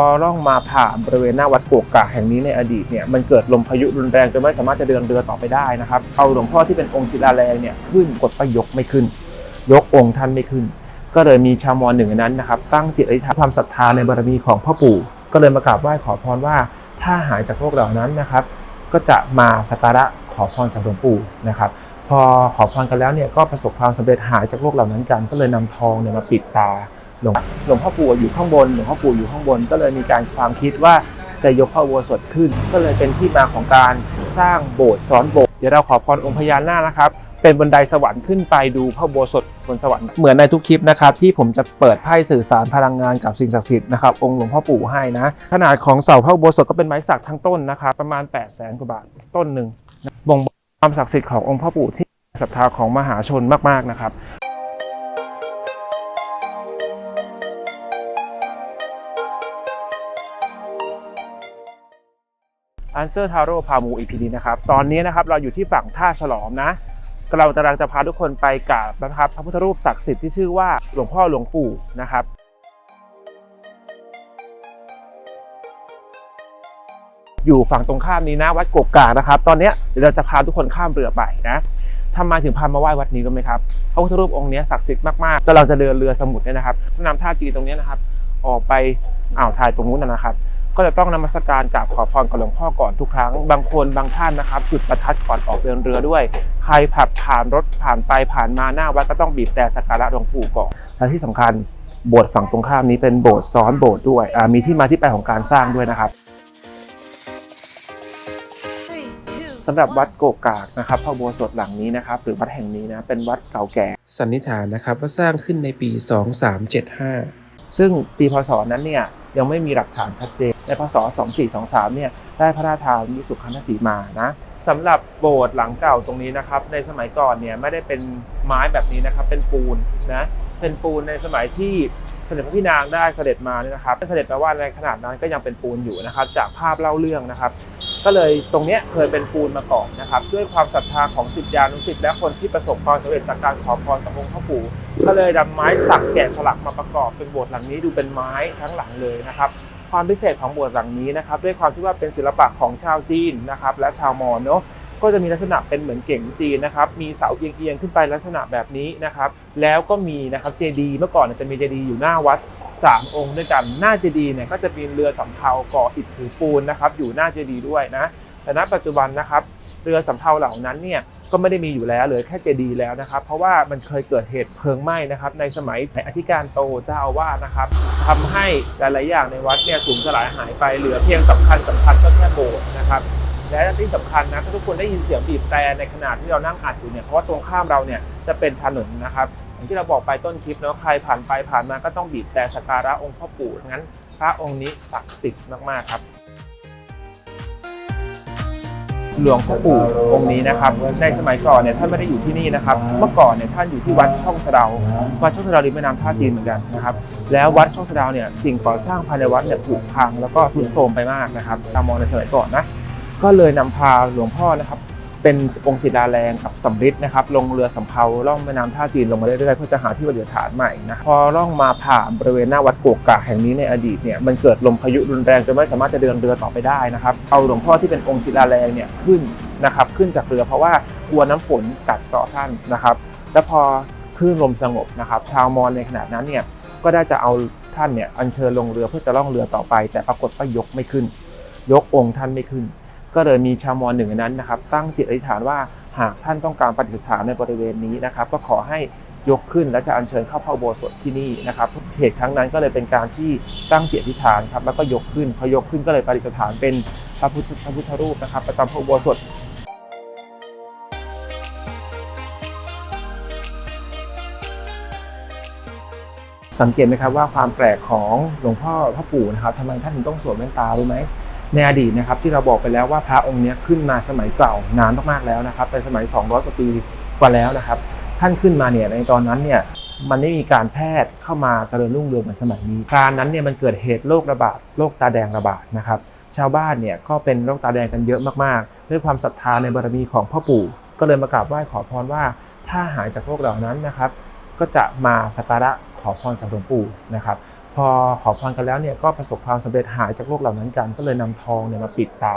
พอล่องมาผ่านบริเวณหน้าวัดโกกกาแห่งนี้ในอดีตเนี่ยมันเกิดลมพายุรุนแรงจนไม่สามารถจะเดินเรือต่อไปได้นะครับเอาหลวงพ่อที่เป็นองค์ศิลาแรงเนี่ยขึ้นกดประยกไม่ขึ้น ยกองค์ท่านไม่ขึ้น ก็เลยมีชาวมอญหนึ่งนั้นนะครับตั้งจิตอธิษฐานความศรัทธาในบารมีของพ่อปู่ ก็เลยมากราบไหว้ขอพรว่าถ้าหายจากโรคเหล่านั้นนะครับ ก็จะมาสักการะขอพรจากหลวงปู่นะครับพอขอพรกันแล้วเนี่ยก็ประสบความสำเร็จหายจากโรคเหล่านั้นกัน ก็เลยนำทองเนี่ยมาปิดตา หลวงหลวงพ่อปู่อยู่ข้างบนหลวงพ่อปู่อยู่ข้างบน ก็เลยมีการความคิดว่าจะยกพระอุโบสถขึ้น ก็เลยเป็นที่มาของการสร้างโบสถ์ซ้อนโบสถ์เดี๋ยวเราขอพรองค์พญานาคนะครับเป็นบันไดสวรรค์ขึ้นไปดูพระโบสถบนสวรรค์เหมือนในทุกคลิปนะครับที่ผมจะเปิดไพ่สื่อสารพลังงานกับสิ่งศักดิ์สิทธิ์นะครับองค์หลวงพ่อปู่ให้นะ ขนาดของเสาพระโบสถก็เป็นไม้สักทั้งต้นนะครับประมาณ 8 0 0แสนกว่าบาทต้นหนึ่งบ่งบอกความศักดิ์สิทธิ์ขององค์พ่อปู่ที่ศรัทธาของมหาชนมากๆนะครับ Answer Taro พามู EP นี้นะครับ ตอนนี้นะครับเราอยู่ที่ฝั่งท่าฉลอมนะเรากำลังจะพาทุกคนไปกราบนะครับพระพุทธรูปศักดิ์สิทธิ์ที่ชื่อว่าหลวงพ่อหลวงปู่นะครับอยู่ฝั่งตรงข้ามนี้นะวัดกกกากนะครับ ตอนนี้เดี๋ยวเราจะพาทุกคนข้ามเรือไปนะทำไมถึงพามาไหว้วัดนี้รู้ไหมครับพระพุทธรูปองค์นี้ศักดิ์สิทธิ์มากๆแต่เราจะเดินเรือสมุทรเนี่ยนะครับนำท่าจีตรงนี้นะครับ ออกไปอ่าวไทยตรงนู้นนะครับ ก็จะต้องนมัสการกราบขอพรกับหลวงพ่อก่อนทุกครั้ง บางคนบางท่านนะครับ จุดประทัดก่อนออกเดินเรือด้วย ใครผับผ่านรถผ่านไปผ่านมาหน้าวัดก็ต้องบีบแต่สักการะหลวงปู่ก่อนและที่สำคัญโบสถ์ฝั่งตรงข้ามนี้เป็นโบสถ์ซ้อนโบสถ์ด้วยมีที่มาที่ไปของการสร้างด้วยนะครับสำหรับวัดโกกากนะครับพระโบสถหลังนี้นะครับ หรือวัดแห่งนี้นะเป็นวัดเก่าแก่ สันนิษฐานนะครับว่าสร้างขึ้นในปี 2375 ซึ่งปีพศนั้นเนี่ยยังไม่มีหลักฐานชัดเจน ในพศ 2423 เนี่ยได้พระราชทานวิสุขันธสีมานะสำหรับโบสถ์หลังเก่าตรงนี้นะครับ ในสมัยก่อนเนี่ยไม่ได้เป็นไม้แบบนี้นะครับ เป็นปูนนะ เป็นปูนในสมัยที่เสด็จพระพี่นางได้เสด็จมาเนี่ยนะครับเสด็จแปลว่าในขนาดนั้นก็ยังเป็นปูนอยู่นะครับ จากภาพเล่าเรื่องนะครับ ก็เลยตรงเนี้ยเคยเป็นปูนมาก่อนนะครับ ด้วยความศรัทธาของสิทธิานุศิษย์และคนที่ประสบความสำเร็จจากการขอพรจากองค์พ่อปู่ก็เลยนำไม้สักแกะสลักมาประกอบเป็นโบสถ์หลังนี้ดูเป็นไม้ทั้งหลังเลยนะครับความพิเศษของโบสถ์หลังนี้นะครับด้วยความที่ว่าเป็นศิลปะของชาวจีนนะครับและชาวมอญเนาะ ก็จะมีลักษณะเป็นเหมือนเก่งจีนนะครับ มีเสาเอียงๆขึ้นไปลักษณะแบบนี้นะครับ แล้วก็มีนะครับเจดีเมื่อก่อนจะมีเจดีอยู่หน้าวัดสามองค์ด้วยกัน หน้าเจดีเนี่ยก็จะมีเรือสำเภาก่ออิฐถือปูนนะครับ อยู่หน้าเจดีด้วยนะ แต่ณปัจจุบันนะครับ เรือสำเภาเหล่านั้นเนี่ยก็ไม่ได้มีอยู่แล้วเหลือแค่เจดีแล้วนะครับ เพราะว่ามันเคยเกิดเหตุเพลิงไหม้นะครับ ในสมัยอธิการโตเจ้าอาวาสนะครับทำให้หลายๆอย่างในวัดเนี่ยสูญสลายหายไปเหลือเพียงสำคัญสำคัญก็แค่โบสถ์นะครับ และที่สำคัญนะถ้าทุกคนได้ยินเสียงบีบแต่ในขณะที่เรานั่งอัดอยู่เนี่ยเพราะว่าตรงข้ามเราเนี่ยจะเป็นถนนนะครับอย่างที่เราบอกไปต้นคลิปเนาะใครผ่านไปผ่านมาก็ต้องบีบแต่สักการะองค์พ่อปู่งั้น พระองค์นี้ศักดิ์สิทธิ์มากๆครับหลวงพ่อปู่องค์นี้นะครับในสมัยก่อนเนี่ยท่านไม่ได้อยู่ที่นี่นะครับ เมื่อก่อนเนี่ยท่านอยู่ที่วัดช่องสะเดาวัดช่องสะเดาริมแม่น้ำท่าจีนเหมือนกันนะครับแล้ววัดช่องสะเดาเนี่ยสิ่งก่อสร้างภายในวัดเนี่ยผุพังแล้วก็ทรุดโทรมไปมากนะครับตามมองในสมัยก่อนนะ ก็เลยนำพาหลวงพ่อนะครับ เป็นองค์ศิลาแรงกับสำริดนะครับ ลงเรือสำเภาล่องแม่น้ำท่าจีนลงมาเรื่อยๆเพื่อจะหาที่ประดิษฐานใหม่นะพอล่องมาผ่านบริเวณหน้าวัดโกกกากแห่งนี้ในอดีตเนี่ยมันเกิดลมพายุรุนแรงจนไม่สามารถจะเดินเรือต่อไปได้นะครับเอาหลวงพ่อที่เป็นองค์ศิลาแรงเนี่ยขึ้นนะครับขึ้นจากเรือเพราะว่ากลัวน้ำฝนกัดเซาะท่านนะครับแล้วพอคลื่นลมสงบนะครับ ชาวมอญในขณะนั้นเนี่ยก็ได้จะเอาท่านเนี่ยอัญเชิญลงเรือเพื่อจะล่องเรือต่อไป แต่ปรากฏว่ายกไม่ขึ้น ยกองค์ท่านไม่ขึ้น ก็เลยมีชาวมอญหนึ่งนนั้นนะครับ ตั้งจิตอธิษฐานว่าหากท่านต้องการปฏิสถานในบริเวณนี้นะครับ ก็ขอให้ยกขึ้นและจะอัญเชิญเข้าพระอุโบสถที่นี่นะครับเหตุครั้งนั้นก็เลยเป็นการที่ตั้งจิตอธิษฐานครับแล้วก็ยกขึ้นพอยกขึ้นก็เลยปฏิสถานเป็นพระพุทธพระพุทธรูปนะครับ ประจำพระอุโบสถสังเกตไหมครับว่าความแปลกของหลวงพ่อพระปู่นะครับทำไมท่านถึงต้องสวมแว่นตารู้ไหม ในอดีตนะครับที่เราบอกไปแล้วว่าพระองค์นี้ขึ้นมาสมัยเก่านานมากๆแล้วนะครับเป็นสมัย 200 กว่าปีกว่าแล้วนะครับ ท่านขึ้นมาเนี่ยในตอนนั้นเนี่ยมันไม่มีการแพทย์เข้ามาเจริญรุ่งเรืองเหมือนสมัยนี้การนั้นเนี่ยมันเกิดเหตุโรคระบาดโรคตาแดงระบาดนะครับ ชาวบ้านเนี่ยก็เป็นโรคตาแดงกันเยอะมากๆ ด้วยความศรัทธาในบารมีของพ่อปู่ ก็เลยมากราบไหว้ขอพรว่า ถ้าหายจากโรคเหล่านั้นนะครับ ก็จะมาสักการะขอพรจากหลวงปู่นะครับ พอขอพรกันแล้วเนี่ยก็ประสบความสำเร็จหายจากโรคเหล่านั้นกัน ก็เลยนำทองเนี่ยมาปิดตา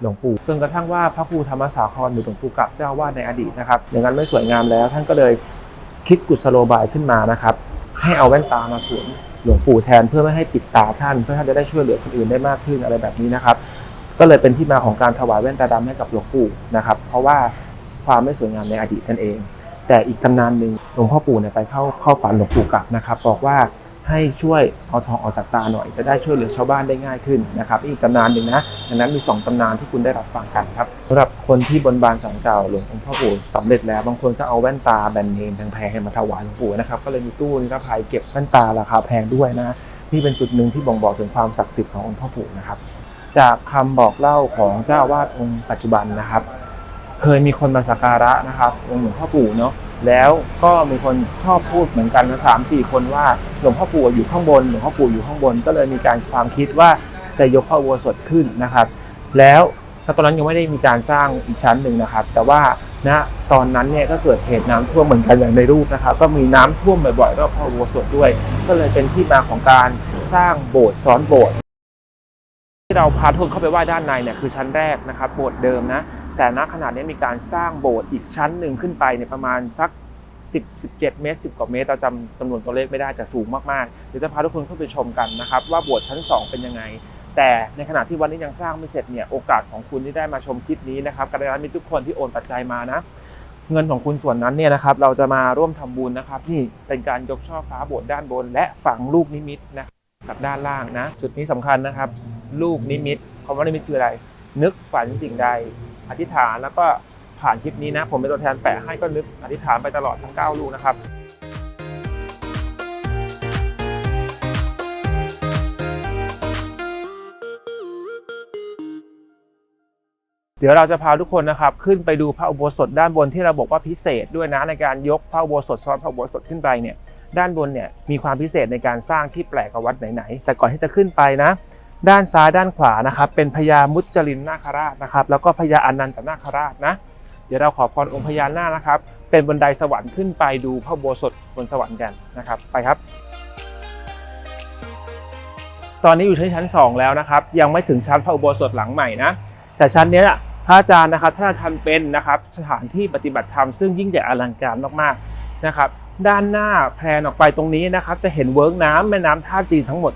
หลวงปู่จนกระทั่งว่าพระครูธรรมสาครหรือหลวงปู่กับเจ้าวาดในอดีตนะครับอย่างนั้นไม่สวยงามแล้ว ท่านก็เลยคิดกุศโลบายขึ้นมานะครับ ให้เอาแว่นตามาสวมหลวงปู่แทนเพื่อไม่ให้ปิดตาท่าน เพื่อท่านจะได้ช่วยเหลือคนอื่นได้มากขึ้นอะไรแบบนี้นะครับ ก็เลยเป็นที่มาของการถวายแว่นตาดำให้กับหลวงปู่นะครับ เพราะว่าความไม่สวยงามในอดีตนั่นเอง แต่อีกตำนานหนึ่งหลวงพ่อปู่เนี่ยไปเข้าเข้าฝันหลวงปู่กับนะครับ บอกว่า ให้ช่วยเอาทองออกจากตาหน่อย จะได้ช่วยเหลือชาวบ้านได้ง่ายขึ้นนะครับอีกตำนานหนึ่งนะดังนั้นมี 2ตำนานที่คุณได้รับฟังกันครับสำหรับคนที่บนบานสังเก่าหลวงพ่อปู่สำเร็จแล้วบางคนก็เอาแว่นตาแบรนด์เนมแพงๆมาถวายหลวงปู่นะครับก็เลยมีตู้นิรภัยเก็บแว่นตาราคาแพงด้วยนะนี่เป็นจุดหนึ่งที่บ่งบอกถึงความศักดิ์สิทธิ์ขององค์พ่อปู่นะครับจากคำบอกเล่าของเจ้าอาวาสองค์ปัจจุบันนะครับ เคยมีคนมาสักการะนะครับองค์หลวงพ่อปู่เนาะ แล้วก็มีคนชอบพูดเหมือนกันนะสามสี่คนว่าหลวงพ่อปู่อยู่ข้างบนหลวงพ่อปู่อยู่ข้างบน ก็เลยมีการความคิดว่าจะยกพระอุโบสถขึ้นนะครับ แล้วตอนนั้นยังไม่ได้มีการสร้างอีกชั้นหนึ่งนะครับ แต่ว่าณตอนนั้นเนี่ยก็เกิดเหตุน้ำท่วมเหมือนกันอย่างในรูปนะครับ ก็มีน้ำท่วมบ่อยๆรอบพระอุโบสถด้วย ก็เลยเป็นที่มาของการสร้างโบสถ์ซ้อนโบสถ์ที่เราพาทุกคนเข้าไปไหว้ด้านในเนี่ยคือชั้นแรกนะครับโบสถ์เดิมนะ แต่ณขนาดนี้มีการสร้างโบสถ์อีกชั้นหนึ่งขึ้นไปเนี่ยประมาณสัก 10 17 เมตร 10 กว่าเมตรเราจำจำนวนตัวเลขไม่ได้แต่สูงมากๆเดี๋ยวจะพาทุกคนเข้าไปชมกันนะครับ ว่าโบสถ์ชั้น 2 เป็นยังไง แต่ในขณะที่วันนี้ยังสร้างไม่เสร็จเนี่ยโอกาสของคุณที่ได้มาชมคลิปนี้นะครับการันมีทุกคนที่โอนปัจจัยมานะเงินของคุณส่วนนั้นเนี่ยนะครับเราจะมาร่วมทำบุญนะครับนี่เป็นการยกช่อฟ้าโบสถ์ด้านบน และฝังลูกนิมิตนะกับด้านล่างนะจุดนี้สำคัญนะครับ ลูกนิมิตคำว่านิมิตคืออะไร นึกฝันสิ่งใด อธิษฐานแล้วก็ผ่านคลิปนี้นะ ผมเป็นตัวแทนแปะให้ก็นึกอธิษฐานไปตลอดทั้ง 9 ลูกนะครับเดี๋ยวเราจะพาทุกคนนะครับขึ้นไปดูพระอุโบสถด้านบนที่เราบอกว่าพิเศษด้วยนะในการยกพระอุโบสถซ้อนพระอุโบสถขึ้นไปเนี่ยด้านบนเนี่ยมีความพิเศษในการสร้างที่แปลกกว่าวัดไหนๆแต่ก่อนที่จะขึ้นไปนะ ด้านซ้ายด้านขวานะครับเป็นพญามุจลินนาคราชนะครับ แล้วก็พญาอนันตนาคราชนะ เดี๋ยวเราขอพรองค์พญานาคนะครับ เป็นบันไดสวรรค์ขึ้นไปดูพระโบสถบนสวรรค์กันนะครับ ไปครับ ตอนนี้อยู่ที่ชั้น 2 แล้วนะครับ ยังไม่ถึงชั้นพระอุโบสถหลังใหม่นะ แต่ชั้นนี้พระอาจารย์นะครับท่านทำเป็นนะครับสถานที่ปฏิบัติธรรมซึ่งยิ่งใหญ่อลังการมากๆนะครับ ด้านหน้าแพลนออกไปตรงนี้นะครับ จะเห็นเวิร์กน้ำแม่น้ำท่าจีนทั้งหมด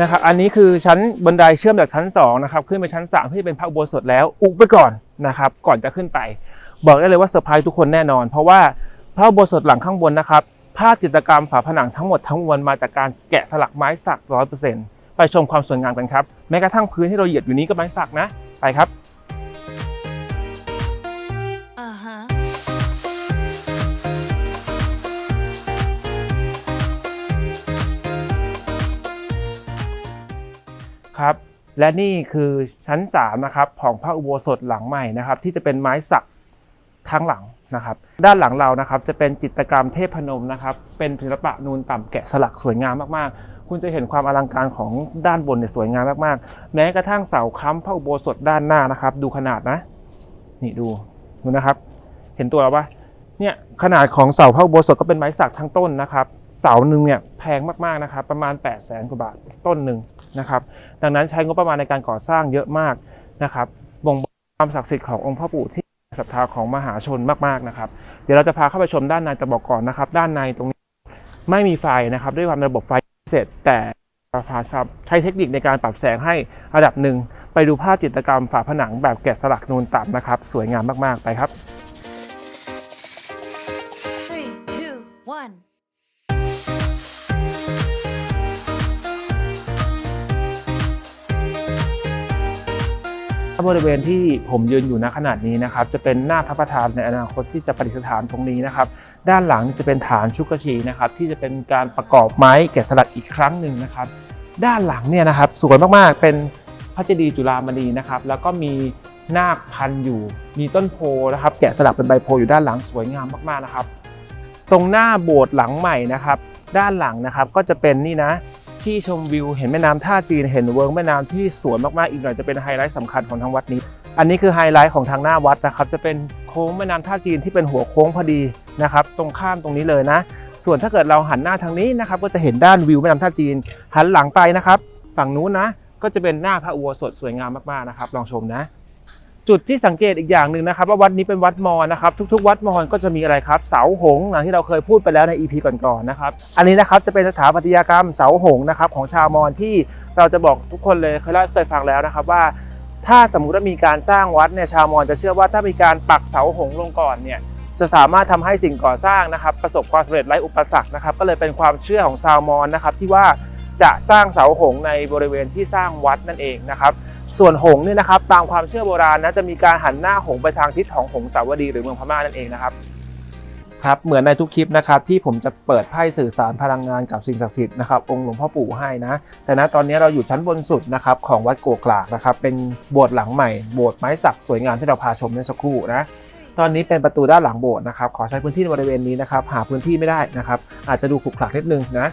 นะครับอันนี้คือชั้นบันไดเชื่อมจากชั้น2นะครับขึ้นไปชั้น3ที่เป็นพระอุโบสถแล้วอุบไปก่อนนะครับก่อนจะขึ้นไป บอกได้เลยว่าเซอร์ไพรส์ทุกคนแน่นอน เพราะว่าพระอุโบสถหลังข้างบนนะครับภาพจิตรกรรมฝาผนังทั้งหมดทั้งมวลมาจากการแกะสลักไม้สักร้อยเปอร์เซ็นต์ไปชมความสวยงามกันครับแม้กระทั่งพื้นที่เราเหยียบอยู่นี้ก็ไม้สักนะไปครับ และนี่คือชั้น3นะครับของพระอุโบสถหลังใหม่นะครับ ที่จะเป็นไม้สักทั้งหลังนะครับ ด้านหลังเรานะครับจะเป็นจิตรกรรมเทพพนมนะครับ เป็นศิลปะนูนต่ำแกะสลักสวยงามมากๆ คุณจะเห็นความอลังการของด้านบนเนี่ยสวยงามมากๆ แม้กระทั่งเสาค้ำพระอุโบสถด้านหน้านะครับ ดูขนาดนะ นี่ดูดูนะครับ เห็นตัวแล้วปะเนี่ยขนาดของเสาพระอุโบสถก็เป็นไม้สักทั้งต้นนะครับ เสาหนึ่งเนี่ยแพงมากๆนะครับ ประมาณ8 0 0แสนกว่าบาทต้นหนึ่ง นะครับ ดังนั้นใช้งบประมาณในการก่อสร้างเยอะมากนะครับ บ่งบอกความศักดิ์สิทธิ์ขององค์พ่อปู่ที่ศรัทธาของมหาชนมากๆนะครับ เดี๋ยวเราจะพาเข้าไปชมด้านในแต่บอกก่อนนะครับ ด้านในตรงนี้ไม่มีไฟนะครับ ด้วยความระบบไฟพิเศษแต่พาซับใช้เทคนิคในการปรับแสงให้ระดับหนึ่งไปดูภาพจิตรกรรมฝาผนังแบบแกะสลักนูนต่ำนะครับ สวยงามมากๆไปครับ บริเวณที่ผมยืนอยู่ณขนาดนี้นะครับจะเป็นหน้าพระประธานในอนาคตที่จะประดิษฐานตรงนี้นะครับด้านหลังจะเป็นฐานชุกชีนะครับที่จะเป็นการประกอบไม้แกะสลักอีกครั้งหนึ่งนะครับ ด้านหลังเนี่ยนะครับสวยมากๆเป็นพระเจดีย์จุฬามณีนะครับแล้วก็มีนาคพันอยู่ มีต้นโพนะครับแกะสลักเป็นใบโพอยู่ด้านหลังสวยงามมากๆนะครับ ตรงหน้าโบสถ์หลังใหม่นะครับ ด้านหลังนะครับก็จะเป็นนี่นะ ที่ชมวิวเห็นแม่น้ำท่าจีนเห็นเวิร์กแม่น้ำที่สวยมากๆอีกหน่อยจะเป็นไฮไลท์สำคัญของทางวัดนี้ อันนี้คือไฮไลท์ของทางหน้าวัดนะครับจะเป็นโค้งแม่น้ำท่าจีนที่เป็นหัวโค้งพอดีนะครับตรงข้ามตรงนี้เลยนะ ส่วนถ้าเกิดเราหันหน้าทางนี้นะครับก็จะเห็นด้านวิวแม่น้ำท่าจีน หันหลังไปนะครับ ฝั่งนู้นนะก็จะเป็นหน้าพระอุโบสถสวยงามมากๆนะครับ ลองชมนะ จุดที่สังเกตอีกอย่างหนึ่งนะครับว่าวัดนี้เป็นวัดมอญนะครับทุกๆ วัดมอญก็จะมีอะไรครับเสาหงส์อย่างที่เราเคยพูดไปแล้วใน EP ก่อนๆนะครับอันนี้นะครับจะเป็นสถาปัตยกรรมเสาหงส์นะครับของชาวมอญที่เราจะบอกทุกคนเลยเคยเล่าเคยฟังแล้วนะครับว่า ถ้าสมมุติว่ามีการสร้างวัดเนี่ยชาวมอญจะเชื่อว่าถ้ามีการปักเสาหงส์ลงก่อนเนี่ยจะสามารถทำให้สิ่งก่อสร้างนะครับ ประสบความสำเร็จไร้อุปสรรคนะครับ ก็เลยเป็นความเชื่อของชาวมอญนะครับที่ว่าจะสร้างเสาหงส์ในบริเวณที่สร้างวัดนั่นเองนะครับ ส่วนหงเนี่ยนะครับตามความเชื่อโบราณนะจะมีการหันหน้าหงไปทางทิศของหงสาวดีหรือเมืองพม่านั่นเองนะครับครับเหมือนในทุกคลิปนะครับที่ผมจะเปิดไพ่สื่อสารพลังงานกับสิ่งศักดิ์สิทธิ์นะครับองค์หลวงพ่อปู่ให้นะ แต่ณตอนนี้เราอยู่ชั้นบนสุดนะครับของวัดโกกลากนะครับเป็นโบสถ์หลังใหม่โบสถ์ไม้สักสวยงามที่เราพาชมเมื่อสักครู่นะตอนนี้เป็นประตูด้านหลังโบสถ์นะครับขอใช้พื้นที่ในบริเวณนี้นะครับหาพื้นที่ไม่ได้นะครับอาจจะดูขรุขระนิดนึงนะ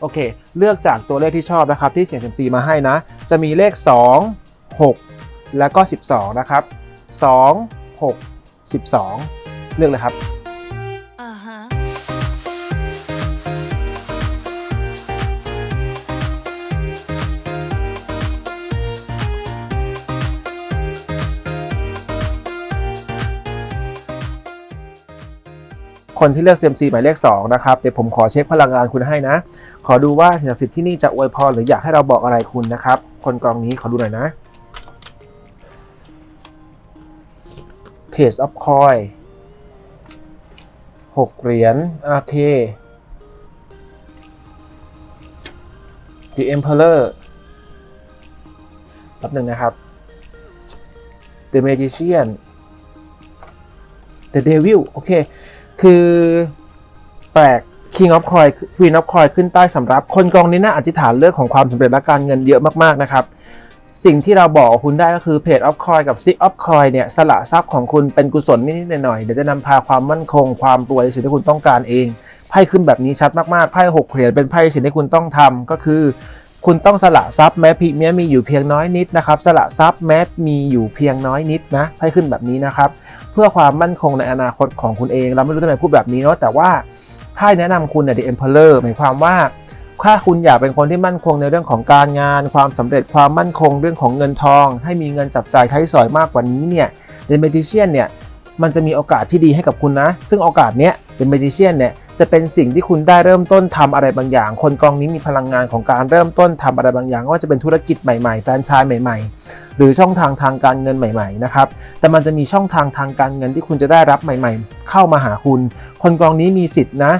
โอเค เลือกจากตัวเลขที่ชอบนะครับที่เสียงเซยมซีมาให้นะ จะมีเลข 2 6 แล้วก็ 12 นะครับ 2 6 12 เลือกเลยครับ Uh huh. คนที่เลือก CMC หมายเลข 2 นะครับ เดี๋ยวผมขอเช็คพลังงานคุณให้นะ ขอดูว่าสิ่งศักดิ์สิทธิ์ที่นี่จะอวยพรหรืออยากให้เราบอกอะไรคุณนะครับ คนกองนี้ขอดูหน่อยนะ Page of Coin 6เหรียญโอเค The Emperor แป๊บหนึ่งนะครับ The Magician The Devil โอเค คือแปลก King of Coin Queen of Coin ขึ้นใต้สำรับ คนกองนี้น่าอธิษฐานเรื่องของความสำเร็จและการเงินเยอะมาก ๆ นะครับ สิ่งที่เราบอกคุณได้ก็คือ Page of Coin กับ Six of Coin เนี่ยสละทรัพย์ของคุณเป็นกุศลนิดๆหน่อยๆเดี๋ยวจะนำพาความมั่นคง ความรวยในสิ่งที่คุณต้องการเองไพ่ขึ้นแบบนี้ชัดมากๆไพ่หกเหรียญเป็นไพ่สิ่งที่คุณต้องทำก็คือ คุณต้องสละทรัพย์แม้พีแม้มีอยู่เพียงน้อยนิดนะครับสละทรัพย์แม้มีอยู่เพียงน้อยนิดนะไพ่ขึ้นแบบนี้นะครับเพื่อความมั่นคงในอนาคตของคุณเอง เราไม่รู้ทำไมพูดแบบนี้เนาะแต่ว่าไพ่แนะนำคุณเนี่ย The Emperor หมายความว่า ถ้าคุณอยากเป็นคนที่มั่นคงในเรื่องของการงาน ความสำเร็จความมั่นคงเรื่องของเงินทอง ให้มีเงินจับจ่ายใช้สอยมากกว่านี้เนี่ย The Magician เนี่ยมันจะมีโอกาสที่ดีให้กับคุณนะ ซึ่งโอกาสเนี้ย The Magician เนี่ยจะเป็นสิ่งที่คุณได้เริ่มต้นทำอะไรบางอย่าง คนกองนี้มีพลังงานของการเริ่มต้นทำอะไรบางอย่างว่าจะเป็นธุรกิจใหม่ๆ แฟรนไชส์ใหม่ๆ หรือช่องทางทางการเงินใหม่ๆนะครับแต่มันจะมีช่องทางทางการเงินที่คุณจะได้รับใหม่ ๆ เข้ามาหาคุณ คนกองนี้มีสิทธินะ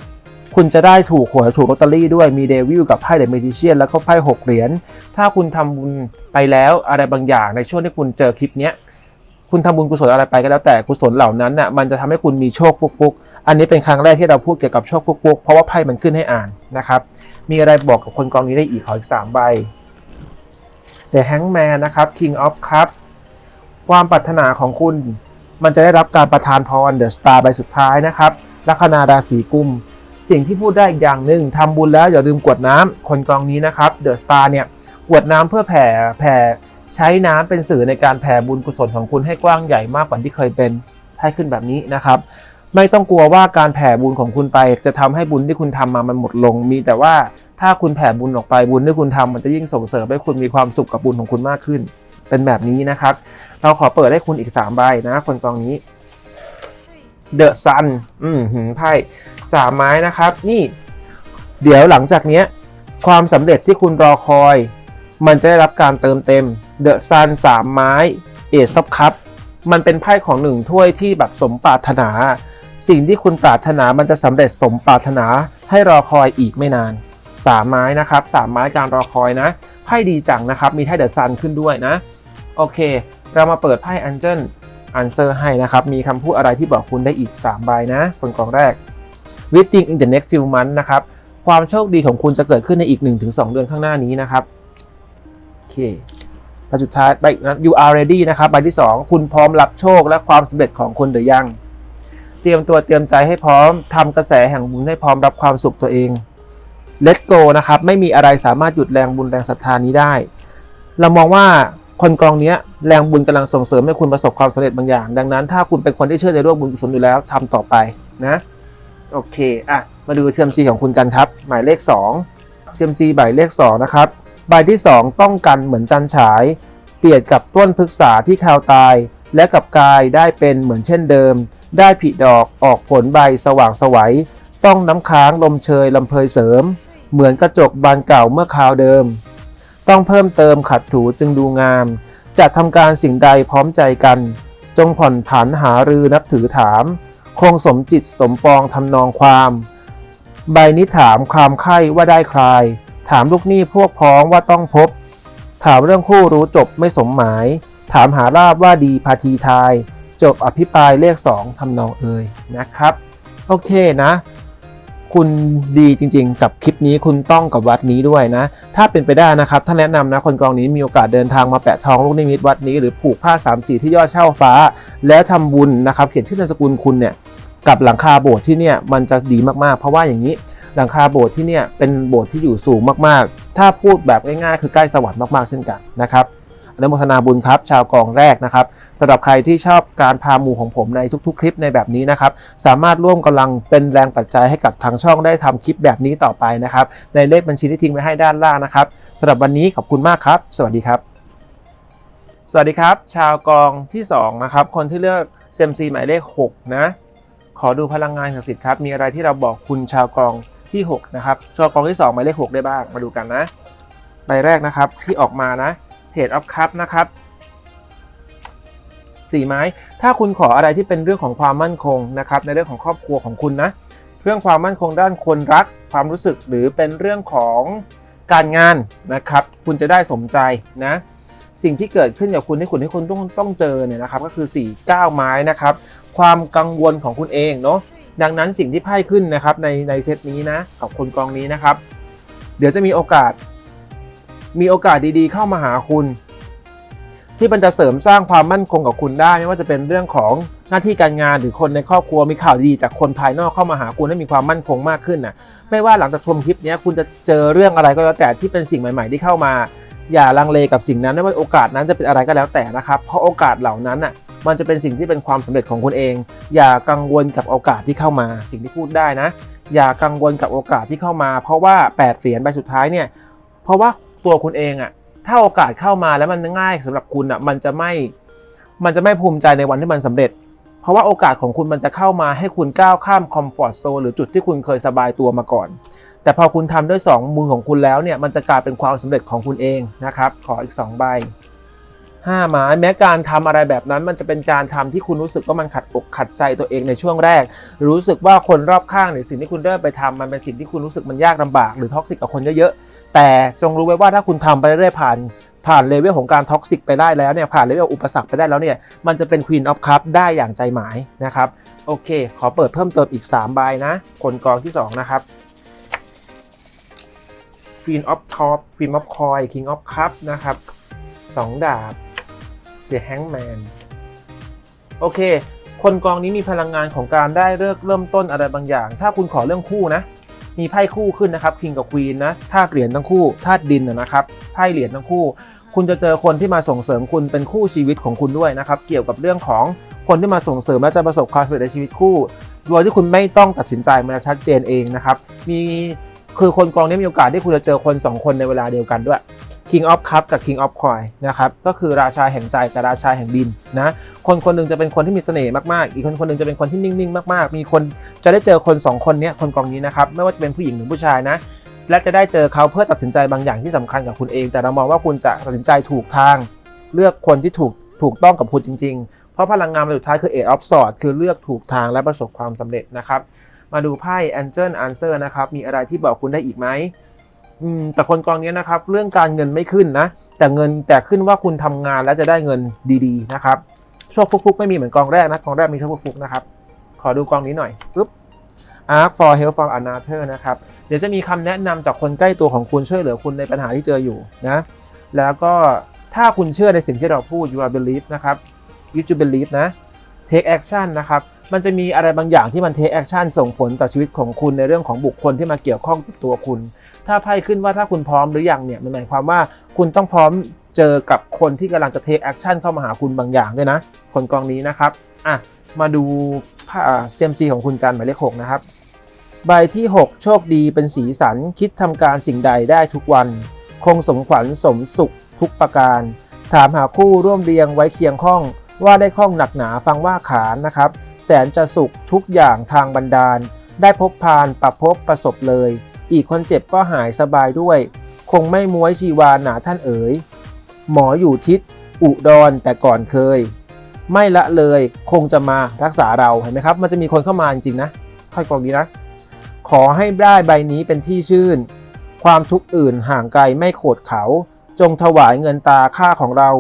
คุณจะได้ถูกหวยถูกลอตเตอรี่ด้วยมีเดวิลกับไพ่เดอะเมจิเชียนแล้วก็ไพ่หกเหรียญถ้าคุณทำบุญไปแล้วอะไรบางอย่างในช่วงที่คุณเจอคลิปเนี้ยคุณทำบุญกุศลอะไรไปก็แล้วแต่กุศลเหล่านั้นน่ะมันจะทำให้คุณมีโชคฟุกๆ อันนี้เป็นครั้งแรกที่เราพูดเกี่ยวกับโชคฟุกๆ เพราะว่าไพ่มันขึ้นให้อ่านนะครับ มีอะไรบอกกับคนกองนี้ได้อีกขออีกสามใบ The Hangman นะครับ King of Cup ความปรารถนาของคุณ มันจะได้รับการประทานพร The Star ใบสุดท้ายนะครับลัคนาราศีกุม สิ่งที่พูดได้อีกอย่างหนึ่งทำบุญแล้วอย่าลืมกวดน้ำคนกองนี้นะครับ The Star เนี่ยกวดน้ำเพื่อแผ่แผ่ใช้น้ำเป็นสื่อในการแผ่บุญกุศลของคุณให้กว้างใหญ่มากกว่าที่เคยเป็นให้ขึ้นแบบนี้นะครับ ไม่ต้องกลัวว่าการแผ่บุญของคุณไป จะทำให้บุญที่คุณทำมามันหมดลง มีแต่ว่าถ้าคุณแผ่บุญออกไปบุญที่คุณทำมันจะยิ่งส่งเสริมให้คุณมีความสุขกับบุญของคุณมากขึ้น เป็นแบบนี้นะครับ เราขอเปิดให้คุณอีก3ใบนะ คนกองนี้ Three, The Sun อืมหืมไพ่ สามไม้นะครับ นี่ เดี๋ยวหลังจากนี้ความสำเร็จที่คุณรอคอย มันจะได้รับการเติมเต็ม The Sun สามไม้ Ace of Cup มันเป็นไพ่ของหนึ่งถ้วยที่แบบสมปรารถนา สิ่งที่คุณปรารถนามันจะสำเร็จสมปรารถนาให้รอคอยอีกไม่นานสามไม้นะครับสามไม้การรอคอยนะไพ่ดีจังนะครับ มีไพ่เดอะซันขึ้นด้วยนะ โอเค เรามาเปิดไพ่ Angel Answer ให้นะครับ มีคำพูดอะไรที่บอกคุณได้อีก 3 ใบนะคนกองแรก Waiting in the next few months นะครับ ความโชคดีของคุณจะเกิดขึ้นในอีก 1-2 เดือนข้างหน้านี้นะครับ โอเคใบสุดท้ายใบ you are ready นะครับใบที่ 2 คุณพร้อมรับโชคและความสำเร็จของคุณหรือยัง เตรียมตัวเตรียมใจให้พร้อมทำกระแสแห่งบุญให้พร้อมรับความสุขตัวเอง Let go นะครับ ไม่มีอะไรสามารถหยุดแรงบุญแรงศรัทธานี้ได้ เรามองว่าคนกองเนี้ยแรงบุญกำลังส่งเสริมให้คุณประสบความสำเร็จบางอย่าง ดังนั้นถ้าคุณเป็นคนที่เชื่อในเรื่องบุญกุศลอยู่แล้วทำต่อไปนะ โอเคอะมาดู CMC ของคุณกันครับ หมายเลข2 CMC หมายเลข2นะครับใบที่ 2 ต้องกันเหมือนจันฉาย เปลี่ยนกับต้นพฤกษาที่คาวตาย และกับกายได้เป็นเหมือนเช่นเดิม ได้ผิดอกออกผลใบสว่างสวัยต้องน้ำค้างลมเชยลำเพยเสริม เหมือนกระจกบานเก่าเมื่อคราวเดิม ต้องเพิ่มเติมขัดถูจึงดูงาม จะทำการสิ่งใดพร้อมใจกัน จงผ่อนผันหารือนับถือถาม คงสมจิตสมปองทำนองความ ใบนี้ถามความไข้ว่าได้ใครถามลูกหนี้พวกพ้องว่าต้องพบ ถามเรื่องคู่รู้จบไม่สมหมาย ถามหาราบว่าดีพาทีทาย จบอภิปรายเลขสองทำนองเอ่ยนะครับ โอเคนะ คุณดีจริงๆ กับคลิปนี้คุณต้องกับวัดนี้ด้วยนะ ถ้าเป็นไปได้นะครับ ถ้าแนะนำนะคนกองนี้มีโอกาสเดินทางมาแปะทองลูกนิมิตวัดนี้หรือผูกผ้าสามสีที่ยอดเช่าฟ้า แล้วทำบุญนะครับเขียนชื่อนามสกุลคุณเนี่ยกับหลังคาโบสถ์ที่เนี่ยมันจะดีมากๆ เพราะว่าอย่างนี้หลังคาโบสถ์ที่เนี่ยเป็นโบสถ์ที่อยู่สูงมากๆ ถ้าพูดแบบง่ายๆ คือใกล้สวรรค์มากๆ เช่นกันนะครับ อนุโมทนาบุญครับ ชาวกองแรกนะครับสำหรับใครที่ชอบการพาหมู่ของผมในทุกๆ คลิปในแบบนี้นะครับ สามารถร่วมกำลังเป็นแรงปัจจัยให้กับทางช่องได้ทำคลิปแบบนี้ต่อไปนะครับ ในเลขบัญชีที่ทิ้งไว้ให้ด้านล่างนะครับสำหรับวันนี้ขอบคุณมากครับ สวัสดีครับ สวัสดีครับ ชาวกองที่2นะครับคนที่เลือกเซมซีหมายเลข 6 นะ ขอดูพลังงานศักดิ์สิทธิ์ครับ มีอะไรที่เราบอกคุณชาวกองที่ 6 นะครับ ชาวกองที่ 2 หมายเลข 6 ได้บ้าง มาดูกันนะ ใบแรกนะครับที่ออกมานะ เพจออฟคัพนะครับสี่ไม้ ถ้าคุณขออะไรที่เป็นเรื่องของความมั่นคงนะครับ ในเรื่องของครอบครัวของคุณนะ เรื่องความมั่นคงด้านคนรัก ความรู้สึกหรือเป็นเรื่องของการงานนะครับ คุณจะได้สมใจนะ สิ่งที่เกิดขึ้นกับคุณที่คุณที่คุณต้องต้องเจอเนี่ยนะครับ ก็คือ4 9ไม้นะครับ ความกังวลของคุณเองเนาะ ดังนั้นสิ่งที่ไพ่ขึ้นนะครับในในเซตนี้นะกับคนกองนี้นะครับ เดี๋ยวจะมีโอกาส มีโอกาสดีๆ เข้ามาหาคุณ ที่มันจะเสริมสร้างความมั่นคงกับคุณได้ ไม่ว่าจะเป็นเรื่องของหน้าที่การงานหรือคนในครอบครัวมีข่าวดีจากคนภายนอกเข้ามาหาคุณให้มีความมั่นคงมากขึ้นนะไม่ว่าหลังจากชมคลิปนี้คุณจะเจอเรื่องอะไรก็แล้วแต่ที่เป็นสิ่งใหม่ ๆ ที่เข้ามา อย่าลังเลกับสิ่งนั้นไม่ว่าโอกาสนั้นจะเป็นอะไรก็แล้วแต่นะครับ เพราะโอกาสเหล่านั้นอะมันจะเป็นสิ่งที่เป็นความสำเร็จของคุณเอง อย่ากังวลกับโอกาสที่เข้ามาสิ่งที่พูดได้นะ อย่ากังวลกับโอกาสที่เข้ามา เพราะว่า 8 เหรียญใบสุดท้ายเนี่ยเพราะว่า ตัวคุณเองอะถ้าโอกาสเข้ามาแล้วมันง่ายสำหรับคุณอะมันจะไม่มันจะไม่ภูมิใจในวันที่มันสำเร็จ เพราะว่าโอกาสของคุณมันจะเข้ามาให้คุณก้าวข้ามคอมฟอร์ทโซนหรือจุดที่คุณเคยสบายตัวมาก่อน แต่พอคุณทำด้วย 2 มือของคุณแล้วเนี่ยมันจะกลายเป็นความสำเร็จของคุณเองนะครับ ขออีก 2 ใบ5ไม้แม้การทำอะไรแบบนั้นมันจะเป็นการทำที่คุณรู้สึกว่ามันขัดอกขัดใจตัวเองในช่วงแรก รู้สึกว่าคนรอบข้างในสิ่งที่คุณเริ่มไปทำมันเป็นสิ่งที่คุณรู้สึกมันยากลำบาก หรือท็อกซิกกับคนเยอะๆ แต่จงรู้ไว้ว่าถ้าคุณทำไปเรื่อยๆผ่าน ผ่านเลเวลของการท็อกซิกไปได้แล้วเนี่ยผ่านเลเวลอุปสรรคไปได้แล้วเนี่ยมันจะเป็น Queen of Cup ได้อย่างใจหมายนะครับโอเค ขอเปิดเพิ่มเติมอีก3ใบนะคนกองที่ 2 นะครับ Queen of Top Queen of Coin King of Cup นะครับ2ดาบ The Hangman โอเค คนกองนี้มีพลังงานของการได้เลิกเริ่มต้นอะไรบางอย่าง ถ้าคุณขอเรื่องคู่นะ มีไพ่คู่ขึ้นนะครับคิงกับควีนนะธาตุเหรียญทั้งคู่ธาตุดินนะครับไพ่เหรียญทั้งคู่ คุณจะเจอคนที่มาส่งเสริมคุณเป็นคู่ชีวิตของคุณด้วยนะครับ เกี่ยวกับเรื่องของคนที่มาส่งเสริมและจะประสบความสำเร็จในชีวิตคู่ โดยที่คุณไม่ต้องตัดสินใจมันจะชัดเจนเองนะครับ มีคือคนกองนี้มีโอกาสที่คุณจะเจอคน 2 คนในเวลาเดียวกันด้วย King of Cup กับ King of Coin นะครับก็คือราชาแห่งใจกับราชาแห่งดินนะคนคนหนึงจะเป็นคนที่มีเสน่ห์มากๆ อีกคนคนหนึงจะเป็นคนที่นิ่งๆ มากๆ มีคนจะได้เจอคน 2 คนเนี้ยคนกองนี้นะครับไม่ว่าจะเป็นผู้หญิงหรือผู้ชายนะและจะได้เจอเขาเพื่อตัดสินใจบางอย่างที่สำคัญกับคุณเอง แต่เรามองว่าคุณจะตัดสินใจถูกทาง เลือกคนที่ถูกถูกต้องกับคุณจริง ๆ เพราะพลังงานใบสุดท้ายคือ Eight of Swords คือเลือกถูกทางและประสบความสำเร็จนะครับมาดูไพ่ Angel Answer นะครับมีอะไรที่บอกคุณได้อีกไหม แต่คนกองนี้นะครับ เรื่องการเงินไม่ขึ้นนะ แต่เงินแต่ขึ้นว่าคุณทำงานแล้วจะได้เงินดีๆนะครับโชคฟุกๆไม่มีเหมือนกองแรกนะกองแรกมีโชคฟุกๆนะครับ ขอดูกองนี้หน่อยปึ๊บ Ask for help from another นะครับ เดี๋ยวจะมีคำแนะนำจากคนใกล้ตัวของคุณช่วยเหลือคุณในปัญหาที่เจออยู่นะ แล้วก็ถ้าคุณเชื่อในสิ่งที่เราพูด you are believe นะครับ you to believe นะ take action นะครับ มันจะมีอะไรบางอย่างที่มัน take action ส่งผลต่อชีวิตของคุณในเรื่องของบุคคลที่มาเกี่ยวข้องกับตัวคุณ ถ้าไพ่ขึ้นว่าถ้าคุณพร้อมหรือยังเนี่ยมันหมายความว่าคุณต้องพร้อมเจอกับคนที่กำลังจะ take action เข้ามาหาคุณบางอย่างด้วยนะ คนกองนี้นะครับอะมาดูผ้าเซมซีของคุณกันหมายเลขหกนะครับ ใบที่ 6 โชคดีเป็นสีสันคิดทำการสิ่งใดได้ทุกวัน คงสมขวัญสมสุขทุกประการ ถามหาคู่ร่วมเรียงไว้เคียงข้อง ว่าได้ข้องหนักหนาฟังว่าขานนะครับ แสนจะสุขทุกอย่างทางบันดาล ได้พบพานประพบประสบเลย อีกคนเจ็บก็หายสบายด้วย คงไม่ม้วยชีวาหนาท่านเอ๋ย หมออยู่ทิศ อุดรแต่ก่อนเคย ไม่ละเลยคงจะมารักษาเราเห็นไหมครับ มันจะมีคนเข้ามาจริงนะค่อยกองนี้นะ ขอให้ได้ใบนี้เป็นที่ชื่น ความทุกข์อื่นห่างไกลไม่โขดเขา จงถวายเงินตาค่าของเรา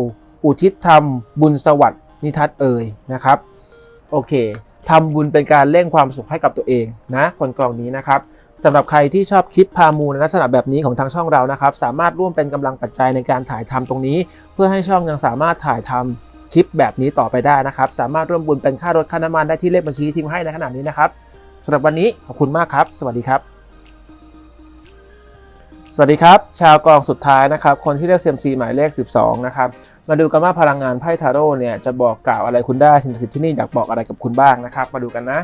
อุทิศธรรม บุญสวัสดิ์นิทัศเอ่ยนะครับ โอเคทำบุญเป็นการเร่งความสุขให้กับตัวเองนะ คนกองนี้นะครับ สำหรับใครที่ชอบคลิปพามูในลักษณะแบบนี้ของทางช่องเรานะครับ สามารถร่วมเป็นกำลังปัจจัยในการถ่ายทำตรงนี้ เพื่อให้ช่องยังสามารถถ่ายทำคลิปแบบนี้ต่อไปได้นะครับ สามารถร่วมบุญเป็นค่ารถค่าน้ำมันได้ที่เลขบัญชีที่ทิ้งให้ในขณะนี้นะครับสำหรับวันนี้ขอบคุณมากครับ สวัสดีครับ สวัสดีครับ ชาวกองสุดท้ายนะครับ คนที่เลือกเซียมซีหมายเลข 12 นะครับ มาดูกันว่าพลังงานไพ่ทาโร่เนี่ยจะบอกกล่าวอะไรคุณได้สิ่งศักดิ์สิทธิ์ที่นี่อยากบอกอะไรกับคุณบ้างนะครับ มาดูกันนะ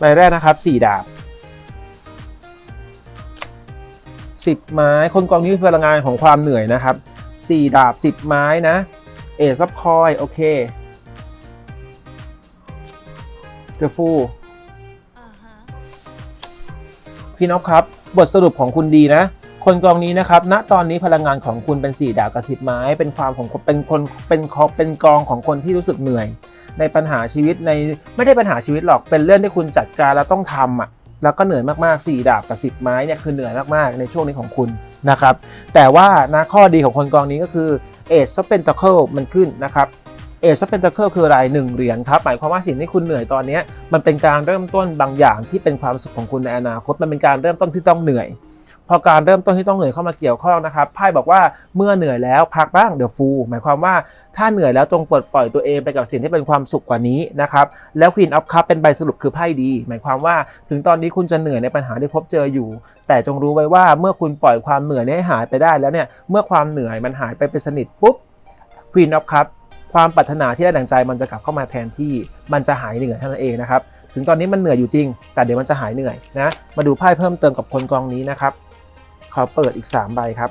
ใบแรกนะครับ4ดาบ10 ไม้ คนกองนี้มีพลังงานของความเหนื่อยนะครับ 4 ดาบ 10 ไม้นะ เอซับคอย โอเคเดอะฟู Uh-huh. พี่นกครับ บทสรุปของคุณดีนะ คนกองนี้นะครับณตอนนี้พลังงานของคุณเป็น4ดาบกับ10ไม้ เป็นความของเป็นคนเป็นคอเป็นกองของคนที่รู้สึกเหนื่อย ในปัญหาชีวิตในไม่ได้ปัญหาชีวิตหรอกเป็นเรื่องที่คุณจัดการแล้วต้องทำอะแล้วก็เหนื่อยมากๆ4ดาบกับ10ไม้เนี่ยคือเหนื่อยมากๆในช่วงนี้ของคุณนะครับ แต่ว่านะข้อดีของคนกองนี้ก็คือเอชซับเป็นตะเคิลมันขึ้นนะครับเอชซับเป็นตะเคิลคืออะไรหนึ่งเหรียญครับหมายความว่าสิ่งที่คุณเหนื่อยตอนนี้มันเป็นการเริ่มต้นบางอย่างที่เป็นความสุขของคุณในอนาคตมันเป็นการเริ่มต้นที่ต้องเหนื่อย พอการเริ่มต้นที่ต้องเหนื่อยเข้ามาเกี่ยวข้องนะครับไพ่บอกว่าเมื่อเหนื่อยแล้วพักบ้างเดี๋ยวฟูหมายความว่าถ้าเหนื่อยแล้วจงปลดปล่อยตัวเองไปกับสิ่งที่เป็นความสุขกว่านี้นะครับแล้ว Queen of Cup เป็นใบสรุปคือไพ่ดี หมายความว่าถึงตอนนี้คุณจะเหนื่อยในปัญหาที่พบเจออยู่ แต่จงรู้ไว้ว่าเมื่อคุณปล่อยความเหนื่อยนี้ให้หายไปได้แล้วเนี่ยเมื่อความเหนื่อยมันหายไปเป็นสนิทปุ๊บ Queen of Cup ความปรารถนาที่ได้ดังใจมันจะกลับเข้ามาแทนที่มันจะหายเหนื่อยเท่านั้นเองนะครับถึงตอนนี้มันเหนื่อยอยู่จริง แต่เดี๋ยวมันจะหายเหนื่อยนะมาดูไพ่เพิ่มเติมกับคนกองนี้นะครับ ขอเปิดอีก 3 ใบครับ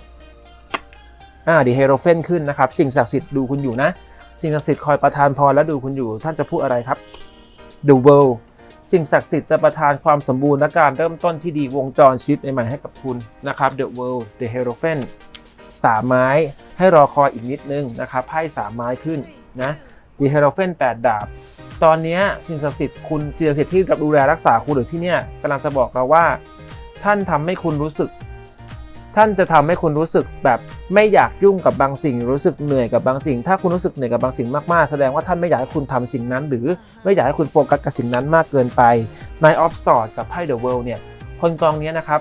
อ่าดีเฮโรเฟนขึ้นนะครับ สิ่งศักดิ์สิทธิ์ดูคุณอยู่นะ สิ่งศักดิ์สิทธิ์คอยประทานพรและดูคุณอยู่ ท่านจะพูดอะไรครับ The World สิ่งศักดิ์สิทธิ์จะประทานความสมบูรณ์และการเริ่มต้นที่ดีวงจรชีวิตใหม่ๆให้กับคุณนะครับ The World The h e r o p h a n t สามไม้ให้รอคอยอีกนิดนึงนะครับไพ่สามไม้ขึ้นนะ The Hierophant แปดดาบ ตอนนี้สิ่งศักดิ์สิทธิ์คุณสิ่งศักดิ์สิทธิ์ที่ดูแลรักษาคุณหรือที่เนี่ยกำลังจะบอกเราว่า ท่านทำให้คุณรู้สึก ท่านจะทำให้คุณรู้สึกแบบไม่อยากยุ่งกับบางสิ่ง รู้สึกเหนื่อยกับบางสิ่ง ถ้าคุณรู้สึกเหนื่อยกับบางสิ่งมากๆ แสดงว่าท่านไม่อยากให้คุณทำสิ่งนั้น หรือไม่อยากให้คุณโฟกัสกับสิ่งนั้นมากเกินไปในออฟสอดกับไพ่เดอะเวิลด์เนี่ยคนกองนี้นะครับ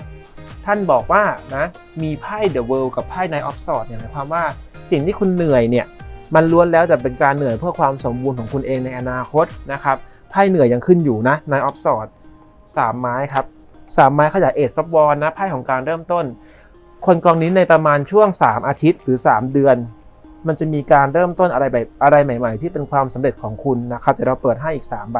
ท่านบอกว่านะมีไพ่เดอะเวิลด์กับไพ่ในออฟสอดเนี่ยหมายความว่าสิ่งที่คุณเหนื่อยเนี่ยมันล้วนแล้วแต่เป็นการเหนื่อยเพื่อความสมบูรณ์ของคุณเองในอนาคตนะครับไพ่เหนื่อยยังขึ้นอยู่นะในออฟสอดสามไม้ครับสามไม้ขยายเอซซับบอลนะไพ่ของการเริ่มต้น คนกองนี้ในประมาณช่วง 3 อาทิตย์หรือ 3 เดือน มันจะมีการเริ่มต้นอะไรแบบอะไรใหม่ ๆ ที่เป็นความสำเร็จของคุณนะครับเดี๋ยวเราเปิดให้อีก3ใบ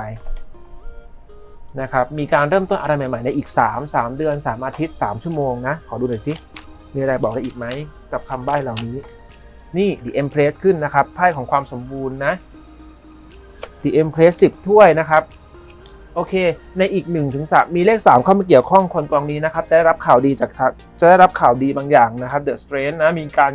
นะครับมีการเริ่มต้นอะไรใหม่ๆในอีก 3 3 เดือน 3 อาทิตย์ 3 ชั่วโมงนะขอดูหน่อยสิมีอะไรบอกได้อีกไหมกับคำใบ้เหล่านี้ นี่ The Empress ขึ้นนะครับไพ่ของความสมบูรณ์นะ The Empress 10 ถ้วยนะครับ โอเค ในอีก1ถึง3มีเลข 3 เข้ามาเกี่ยวข้องคนกองนี้นะครับจะได้รับข่าวดีจากจะได้รับข่าวดีบางอย่างนะครับ The Strength นะมีการ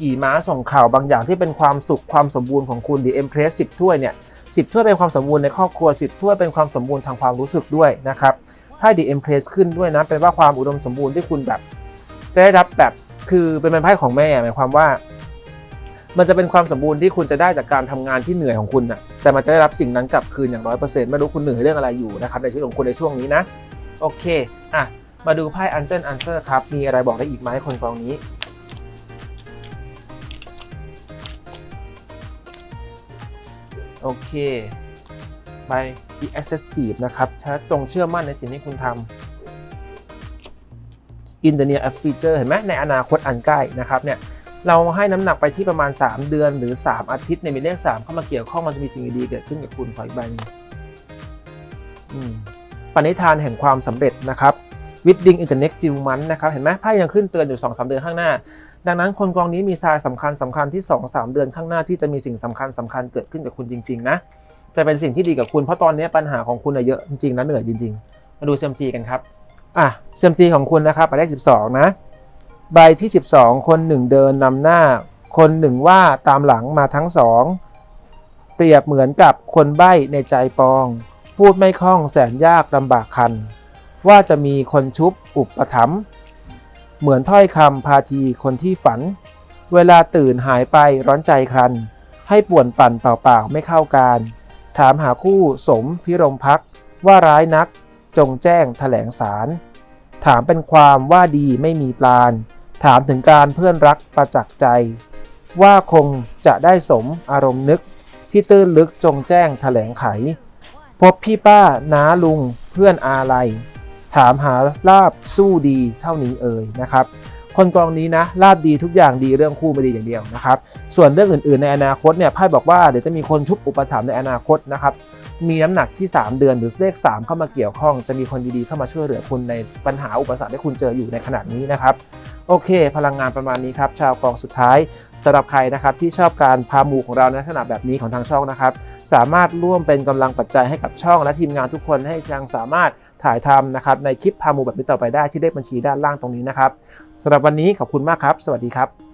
กี่ม้าส่งข่าวบางอย่างที่เป็นความสุขความสมบูรณ์ของคุณ The Empress 10 ถ้วยเนี่ย10ถ้วยเป็นความสมบูรณ์ในครอบครัว 10 ถ้วยเป็นความสมบูรณ์ทางความรู้สึกด้วยนะครับไพ่ The Empress ขึ้นด้วยนะเป็นว่าความอุดมสมบูรณ์ที่คุณแบบ จะได้รับแบบคือเป็นไพ่ของแม่หมายความว่า มันจะเป็นความสมบูรณ์ที่คุณจะได้จากการทำงานที่เหนื่อยของคุณนะแต่มันจะได้รับสิ่งนั้นกลับคืนอย่างร้อยเปอร์เซ็นต์ไม่รู้คุณเหนื่อยเรื่องอะไรอยู่นะครับในชีวิตของคุณในช่วงนี้นะ โอเคอะมาดูไพ่อันเจนอันเซอร์ครับมีอะไรบอกได้อีกไหมคนกองนี้โอเคไป be accessive นะครับถ้าตรงเชื่อมั่นในสิ่งที่คุณทำ in the near future เห็นไหมในอนาคตอันใกล้นะครับเนี่ย เราให้น้ำหนักไปที่ประมาณ 3 เดือนหรือ 3 อาทิตย์ในยมีเลข 3 เข้ามาเกี่ยวข้องมันจะมีสิ่งดีๆเกิดขึ้นกับคุณขออีกใบนึงปณิธานแห่งความสำเร็จนะครับ Wedding in the next few months นะครับเห็นไหมไพ่ยังขึ้นเตือนอยู่2-3เดือนข้างหน้า ดังนั้นคนกองนี้มีทรายสำคัญสำคัญที่ 2-3 เดือนข้างหน้าที่จะมีสิ่งสำคัญสำคัญเกิดขึ้นกับคุณจริงๆนะจะเป็นสิ่งที่ดีกับคุณเพราะตอนนี้ปัญหาของคุณอะเยอะจริงๆนะเหนื่อยจริง ๆ มาดูเซมจีกันครับอะเซมจีของคุณนะครับหมายเลข12 นะ ใบที่ 12 คนหนึ่งเดินนำหน้า คนหนึ่งว่าตามหลังมาทั้งสอง เปรียบเหมือนกับคนใบ้ในใจปอง พูดไม่คล่องแสนยากลำบากคัน ว่าจะมีคนชุบอุปถัมภ์เหมือนถ้อยคำพาทีคนที่ฝัน เวลาตื่นหายไปร้อนใจครัน ให้ป่วนปั่นเปล่าๆไม่เข้าการ ถามหาคู่สมพิรมพักว่าร้ายนักจงแจ้งแถลงสาร ถามเป็นความว่าดีไม่มีปลาน ถามถึงการเพื่อนรักประจักษ์ใจ ว่าคงจะได้สมอารมณ์นึกที่ตื้นลึกจงแจ้งแถลงไข พบพี่ป้าน้าลุงเพื่อนอาลัย ถามหาลาบสู้ดีเท่านี้เอ่ยนะครับ คนกองนี้นะลาบดีทุกอย่างดีเรื่องคู่ไม่ดีอย่างเดียวนะครับ ส่วนเรื่องอื่นๆในอนาคตเนี่ยไพ่บอกว่าเดี๋ยวจะมีคนชุบอุปถัมภ์ในอนาคตนะครับมีน้ำหนักที่ 3 เดือนหรือเลข 3 เข้ามาเกี่ยวข้อง จะมีคนดีๆเข้ามาช่วยเหลือคุณในปัญหาอุปสรรคที่คุณเจออยู่ในขณะนี้นะครับ โอเค พลังงานประมาณนี้ครับ ชาวกองสุดท้ายสำหรับใครนะครับที่ชอบการพามูของเราในลักษณะแบบนี้ของทางช่องนะครับ สามารถร่วมเป็นกำลังปัจจัยให้กับช่องและทีมงานทุกคนให้ยังสามารถถ่ายทำนะครับในคลิปพามูแบบนี้ต่อไปได้ที่เลขบัญชีด้านล่างตรงนี้นะครับสำหรับวันนี้ขอบคุณมากครับ สวัสดีครับ